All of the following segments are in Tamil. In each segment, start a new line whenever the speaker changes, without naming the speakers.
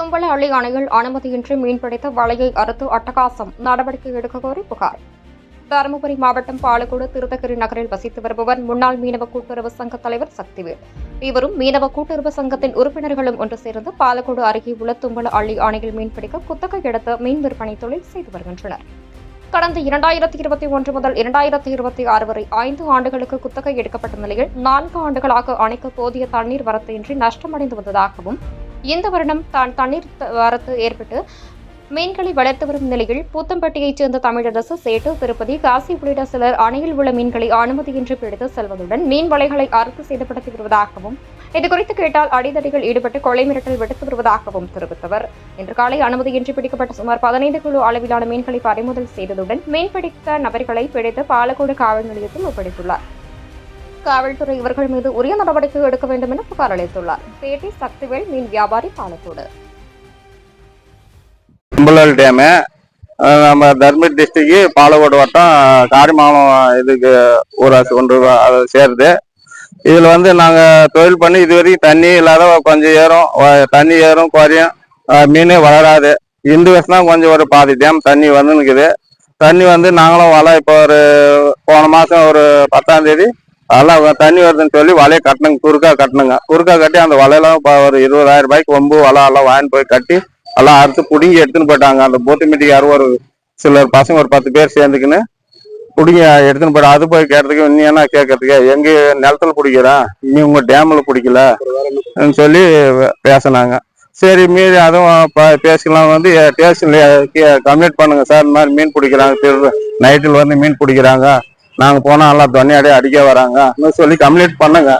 தும்பல அள்ளி அணையில் அனுமதியின்றி மீன்பிடித்த வலையை அறுத்து அட்டகாசம் நடவடிக்கை எடுக்க கோரி புகார். தருமபுரி மாவட்டம் பாலக்கோடு திருத்தகிரி நகரில் வசித்து வருபவர் முன்னாள் மீனவ கூட்டுறவு சங்க தலைவர் சக்திவேல். இவரும் மீனவ கூட்டுறவு சங்கத்தின் உறுப்பினர்களும் ஒன்று சேர்ந்து பாலக்கோடு அருகே உள்ள தும்பல அள்ளி அணையில் மீன்பிடிக்க குத்தகை எடுத்து மீன் விற்பனை தொழில் செய்து வருகின்றனர். கடந்த இரண்டாயிரத்தி இருபத்தி ஒன்று முதல் இரண்டாயிரத்தி இருபத்தி ஆறு வரை ஐந்து ஆண்டுகளுக்கு குத்தகை எடுக்கப்பட்ட நிலையில் நான்கு ஆண்டுகளாக அணைக்கு போதிய தண்ணீர் வரத்தின்றி நஷ்டமடைந்து வந்ததாகவும் இந்த வருடம் தான் தண்ணீர் வரத்து ஏற்பட்டு மீன்களை வளர்த்து வரும் நிலையில் பூத்தம்பட்டியைச் சேர்ந்த தமிழரசு சேட்டு திருப்பதி காசி உள்ளிட்ட சிலர் அணையில் உள்ள மீன்களை அனுமதியின்றி பிடித்து செல்வதுடன் மீன் வலைகளை அறுத்து சேதப்படுத்தி வருவதாகவும் இதுகுறித்து கேட்டால் அடிதடிகள் ஈடுபட்டு கொலை மிரட்டல் விடுத்து வருவதாகவும் தெரிவித்தவர். இன்று காலை அனுமதியின்றி பிடிக்கப்பட்ட சுமார் பதினைந்து குழு அளவிலான மீன்களை பறிமுதல் செய்ததுடன் மீன்பிடித்த நபர்களை பிடித்து பாலக்கோடு காவல் நிலையத்தில் ஒப்படைத்துள்ளார். காவல்துறை இவர்கள் மீது உரிய நடவடிக்கை எடுக்க வேண்டும் என புகார் அளித்துள்ளார். பேட்டி சக்திவேல் மீன் வியாபாரி பாலத்தோடு.
கும்பலல் டேமு நம்ம தர்மபுரி டிஸ்ட்ரிக்கு பாலக்கோடு வட்டம் காரிமாலம் இதுக்கு ஊராட்சி ஒன்று அது சேருது. இதில் வந்து நாங்கள் தொழில் பண்ணி இது வரைக்கும் தண்ணி இல்லாத கொஞ்சம் ஏறும் தண்ணி ஏறும் குறையும். மீன் மீனே வளராது. இந்த வருஷம் தான் கொஞ்சம் ஒரு பாதி டேம் தண்ணி வந்து நிற்குது தண்ணி வந்து நாங்களும் வலை இப்போ ஒரு போன மாதம் ஒரு பத்தாம் தேதி அதெல்லாம் தண்ணி வருதுன்னு சொல்லி வலையை கட்டணுங்க குறுக்கா கட்டணுங்க. குறுக்கா கட்டி அந்த வலையெல்லாம் இப்போ ஒரு இருபதாயிரம் ரூபாய்க்கு ஒம்பு வலை எல்லாம் வாங்கி போய் கட்டி எல்லாம் அறுத்து பிடுங்கி எடுத்துன்னு போயிட்டாங்க. அந்த போட்டு மீட்டிங் யாரும் ஒரு சிலர் பசங்க ஒரு பத்து பேர் சேர்ந்துக்கின்னு பிடிங்க எடுத்துன்னு போயிட்டு அது போய் கேட்டதுக்கு இன்னும் என்ன கேட்கறதுக்கு? எங்க நிலத்துல பிடிக்கிறேன் நீ உங்க டேம்ல பிடிக்கல? சொல்லி பேசினாங்க. சரி மீறி அதுவும் பேசிக்கலாம். வந்து ஸ்டேஷன்ல கம்ப்ளீட் பண்ணுங்க சார். இந்த மாதிரி மீன் பிடிக்கிறாங்க. திரு நைட்டில் வந்து மீன் பிடிக்கிறாங்க. நாங்கள் போனால் எல்லாம் தொன்னையாடி அடிக்க வராங்க. சொல்லி கம்ப்ளீட் பண்ணுங்க.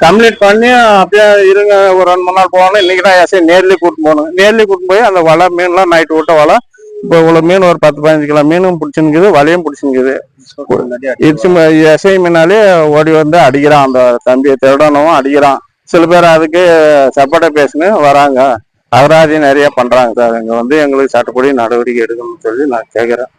கம்ப்ளீட் பண்ணி அப்படியே இருங்க. ஒரு ரெண்டு மூணு நாள் போகணும். இன்னைக்கு தான் எஸ்ஐ நேர்லேயே கூட்டு போகணும். நேர்லேயே கூட்டு போய் அந்த வலை மீன்லாம் நைட்டு விட்ட வலை இப்போ இவ்வளோ மீன் ஒரு பத்து பதினஞ்சு கிலோ மீனும் பிடிச்சிருக்குது வலையும் பிடிச்சிருக்குது இடிச்சு எஸ்ஐ மீனாலே ஓடி வந்து அடிக்கிறான். அந்த தம்பி திருடனவும் அடிக்கிறான். சில பேர் அதுக்கு சப்போட்டா பேசுன்னு வராங்க. அகராதி நிறைய பண்ணுறாங்க சார். இங்கே வந்து எங்களுக்கு சட்டப்படி நடவடிக்கை எடுக்கணும்னு சொல்லி நான் கேட்குறேன்